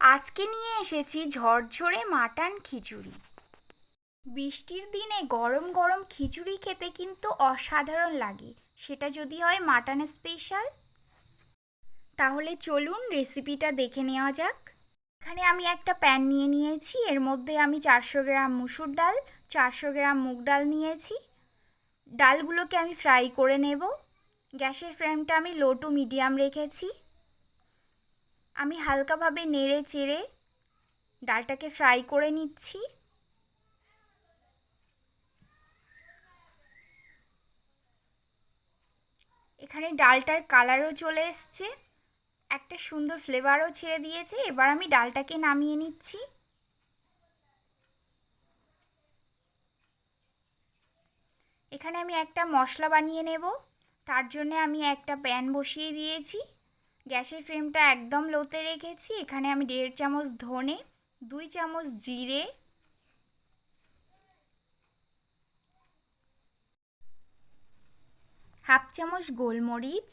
আজকে নিয়ে এসেছি ঝরঝরে মাটান খিচুড়ি। বৃষ্টির দিনে গরম গরম খিচুড়ি খেতে কিন্তু অসাধারণ লাগে। সেটা যদি হয় মাটন স্পেশাল। তাহলে চলুন রেসিপিটা দেখে নেওয়া যাক। এখানে আমি একটা প্যান নিয়ে নিয়েছি। এর মধ্যে আমি চারশো গ্রাম মুসুর ডাল, চারশো গ্রাম মুগ ডাল নিয়েছি। ডালগুলোকে আমি ফ্রাই করে নেব। গ্যাসের ফ্লেমটা আমি লো টু মিডিয়াম রেখেছি। আমি হালকাভাবে নেড়ে চেড়ে ডালটাকে ফ্রাই করে নিচ্ছি। এখানে ডালটার কালারও চলে এসছে, একটা সুন্দর ফ্লেভারও ছেড়ে দিয়েছে, এবার আমি ডালটাকে নামিয়ে নিচ্ছি। এখানে আমি একটা মশলা বানিয়ে নেব, তার জন্য আমি একটা প্যান বসিয়ে দিয়েছি। গ্যাসের ফ্লেমটা একদম লোতে রেখেছি। এখানে আমি দেড় চামচ ধনে, দুই চামচ জিরে। হাফ চামচ গোলমরিচ।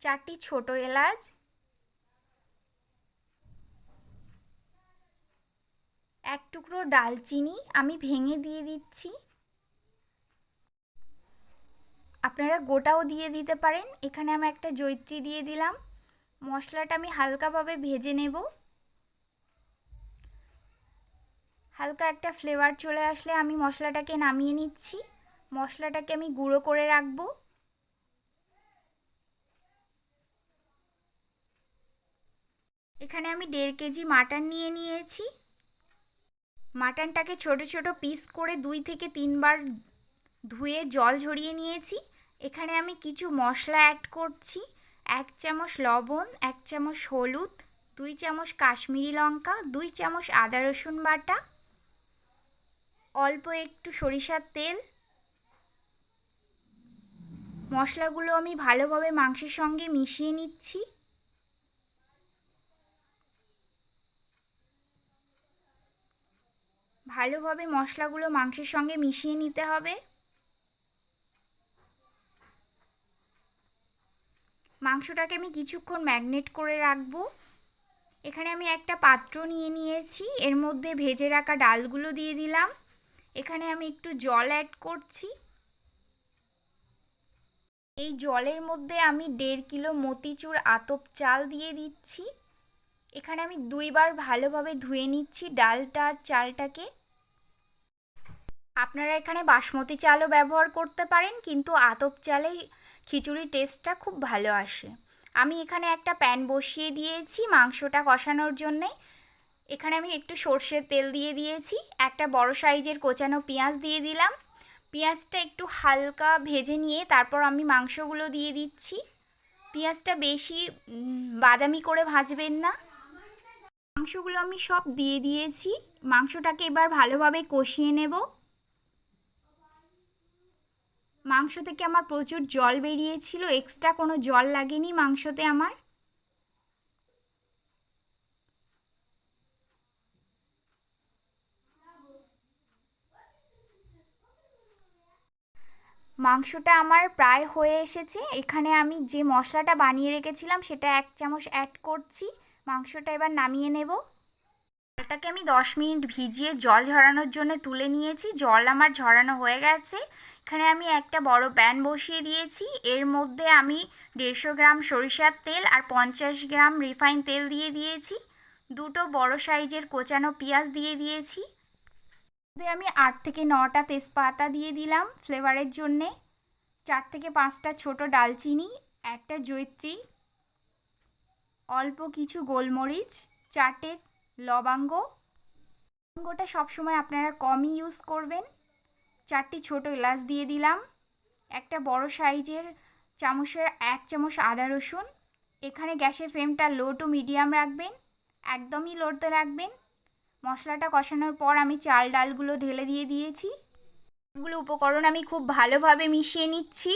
চারটি ছোট এলাচ। এক টুকরো ডালচিনি আমি ভেঙে দিয়ে দিচ্ছি। আপনারা গোটাও দিয়ে দিতে পারেন। এখানে আমি একটা জৈত্রী দিয়ে দিলাম। মশলাটা আমি হালকাভাবে ভেজে নেব। হালকা একটা ফ্লেভার চলে আসলে আমি মশলাটাকে নামিয়ে নিচ্ছি। মশলাটাকে আমি গুঁড়ো করে রাখব। এখানে আমি দেড় কেজি মাটন নিয়ে নিয়েছি। মাটনটাকে ছোট ছোট পিস করে দুই থেকে তিনবার ধুয়ে জল ঝরিয়ে নিয়েছি। এখানে আমি কিছু মশলা অ্যাড করছি। এক চামচ লবণ, এক চামচ হলুদ, দুই চামচ কাশ্মীরি লঙ্কা, দুই চামচ আদা রসুন বাটা, অল্প একটু সরিষার তেল। মশলাগুলো আমি ভালোভাবে মাংসের সঙ্গে মিশিয়ে নিচ্ছি। ভালোভাবে মশলাগুলো মাংসের সঙ্গে মিশিয়ে নিতে হবে। মাংসটাকে আমি কিছুক্ষণ ম্যাগনেট করে রাখব। এখানে আমি একটা পাত্র নিয়ে নিয়েছি। এর মধ্যে ভেজে রাখা ডালগুলো দিয়ে দিলাম। এখানে আমি একটু জল অ্যাড করছি। এই জলের মধ্যে আমি দেড় কিলো মতিচুর আতপ চাল দিয়ে দিচ্ছি। এখানে আমি দুইবার ভালোভাবে ধুয়ে নিচ্ছি ডালটা আর চালটাকে। আপনারা এখানে বাসমতি চালও ব্যবহার করতে পারেন, কিন্তু আতপ চালে খিচুড়ির টেস্টটা খুব ভালো আসে। আমি এখানে একটা প্যান বসিয়ে দিয়েছি, মাংসটা কষানোর জন্যে। এখানে আমি একটু সর্ষের তেল দিয়ে দিয়েছি, একটা বড় সাইজের কোচানো পেঁয়াজ দিয়ে দিলাম। পেঁয়াজটা একটু হালকা ভেজে নিয়ে তারপর আমি মাংসগুলো দিয়ে দিচ্ছি। পেঁয়াজটা বেশি বাদামি করে ভাজবেন না। মাংসগুলো আমি সব দিয়ে দিয়েছি। মাংসটাকে এবার ভালোভাবে কষিয়ে নেব। মাংস থেকে আমার প্রচুর জল বেরিয়েছিল এক্সট্রা কোনো জল লাগেনি মাংসতে আমার। মাংসটা আমার প্রায় হয়ে এসেছে। এখানে আমি যে মশলাটা বানিয়ে রেখেছিলাম সেটা এক চামচ অ্যাড করছি। মাংসটা এবার নামিয়ে নেব। ডালটাকে আমি দশ মিনিট ভিজিয়ে জল ঝরানোর জন্য তুলে নিয়েছি। জল আমার ঝরানো হয়ে গেছে। এখানে আমি একটা বড় প্যান বসিয়ে দিয়েছি। এর মধ্যে আমি দেড়শো গ্রাম সরিষার তেল আর পঞ্চাশ গ্রাম রিফাইন তেল দিয়ে দিয়েছি। দুটো বড় সাইজের কোচানো পেঁয়াজ দিয়ে দিয়েছি। আমি আট থেকে নটা তেজপাতা দিয়ে দিলাম ফ্লেভারের জন্যে। চার থেকে পাঁচটা ছোট ডালচিনি, একটা জৈত্রী অল্প কিছু গোলমরিচ, চারটে লবাঙ্গ। লবঙ্গটা সবসময় আপনারা কমই ইউজ করবেন। চারটি ছোট এলাচ দিয়ে দিলাম। একটা বড় সাইজের চামচের এক চামচ আদা রসুন। এখানে গ্যাসের ফ্লেমটা লো টু মিডিয়াম রাখবেন। একদমই লোতে রাখবেন। মশলাটা কষানোর পর আমি চাল ডালগুলো ঢেলে দিয়ে দিয়েছি। এগুলো উপকরণ আমি খুব ভালোভাবে মিশিয়ে নিচ্ছি।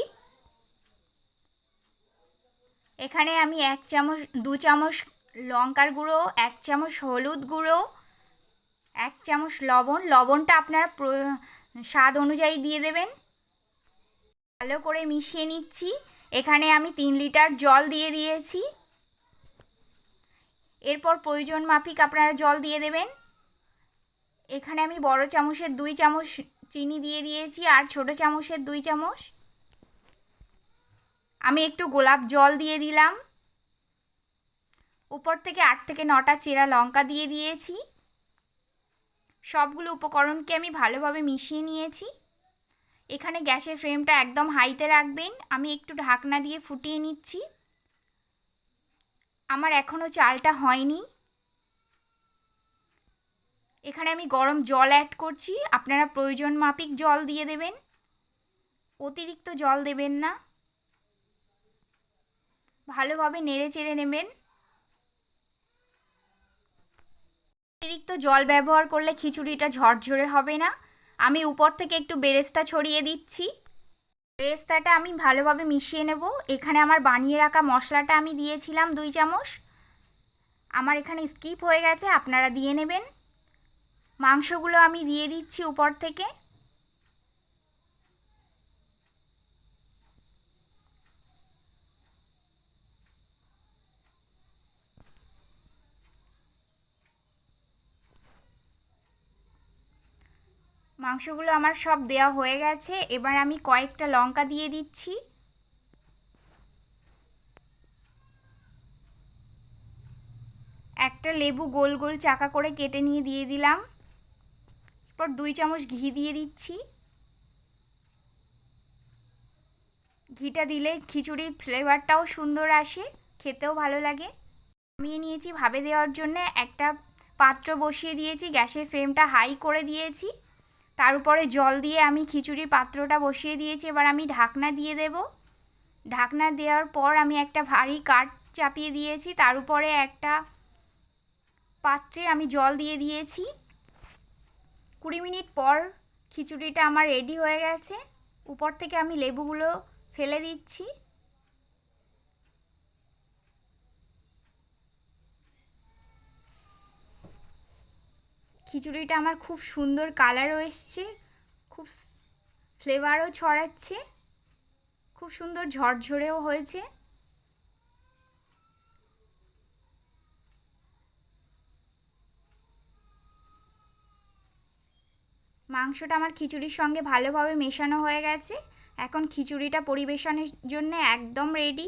এখানে আমি এক চামচ, দু চামচ লঙ্কার গুঁড়ো, এক চামচ হলুদ গুঁড়ো, এক চামচ লবণ। লবণটা আপনারা স্বাদ অনুযায়ী দিয়ে দেবেন। ভালো করে মিশিয়ে নিচ্ছি। এখানে আমি তিন লিটার জল দিয়ে দিয়েছি। এরপর প্রয়োজন মাফিক আপনারা জল দিয়ে দেবেন। এখানে আমি বড় চামচের দুই চামচ চিনি দিয়ে দিয়েছি আর ছোট চামচের দুই চামচ। আমি একটু গোলাপ জল দিয়ে দিলাম। উপর থেকে আট থেকে নটা চেরা লঙ্কা দিয়ে দিয়েছি। সবগুলো উপকরণকে আমি ভালোভাবে মিশিয়ে নিয়েছি। এখানে গ্যাসের ফ্লেমটা একদম হাইতে রাখবেন। আমি একটু ঢাকনা দিয়ে ফুটিয়ে নিচ্ছি। আমার এখনও চালটা হয়নি। এখানে আমি গরম জল অ্যাড করছি। আপনারা প্রয়োজন মাফিক জল দিয়ে দেবেন। অতিরিক্ত জল দেবেন না। ভালোভাবে নেড়ে চেড়ে নেবেন অতিরিক্ত জল ব্যবহার করলে খিচুড়িটা ঝরঝরে হবে না। আমি উপর থেকে একটু বেরেস্তা ছড়িয়ে দিচ্ছি। বেরেস্তাটা আমি ভালোভাবে মিশিয়ে নেব। এখানে আমার বানিয়ে রাখা মশলাটা আমি দিয়েছিলাম দুই চামচ। আমার এখানে স্কিপ হয়ে গেছে, আপনারা দিয়ে নেবেন। মাংসগুলো আমি দিয়ে দিচ্ছি উপর থেকে। মাংসগুলো আমার সব দেওয়া হয়ে গেছে। এবার আমি কয়েকটা লঙ্কা দিয়ে দিচ্ছি। একটা লেবু গোল গোল চাকা করে কেটে নিয়ে দিয়ে দিলাম। এরপর দুই চামচ ঘি দিয়ে দিচ্ছি। ঘিটা দিলে খিচুড়ির ফ্লেভারটাও সুন্দর আসে, খেতেও ভালো লাগে। নামিয়ে নিয়েছি ভাবে দেওয়ার জন্য। একটা পাত্র বসিয়ে দিয়েছি, গ্যাসের ফ্লেমটা হাই করে দিয়েছি। তার উপরে জল দিয়ে আমি খিচুড়ির পাত্রটা বসিয়ে দিয়েছি, এবার আমি ঢাকনা দিয়ে দেব। ঢাকনা দেওয়ার পর আমি একটা ভারী কাঠ চাপিয়ে দিয়েছি, তার উপরে একটা পাত্রে আমি জল দিয়ে দিয়েছি। কুড়ি মিনিট পর খিচুড়িটা আমার রেডি হয়ে গেছে। উপর থেকে আমি লেবুগুলো ফেলে দিচ্ছি। খিচুড়িটা আমার খুব সুন্দর কালারও এসছে, খুব ফ্লেভারও ছড়াচ্ছে, খুব সুন্দর ঝরঝরেও হয়েছে। মাংসটা আমার খিচুড়ির সঙ্গে ভালোভাবে মেশানো হয়ে গেছে, এখন খিচুড়িটা পরিবেশনের জন্য একদম রেডি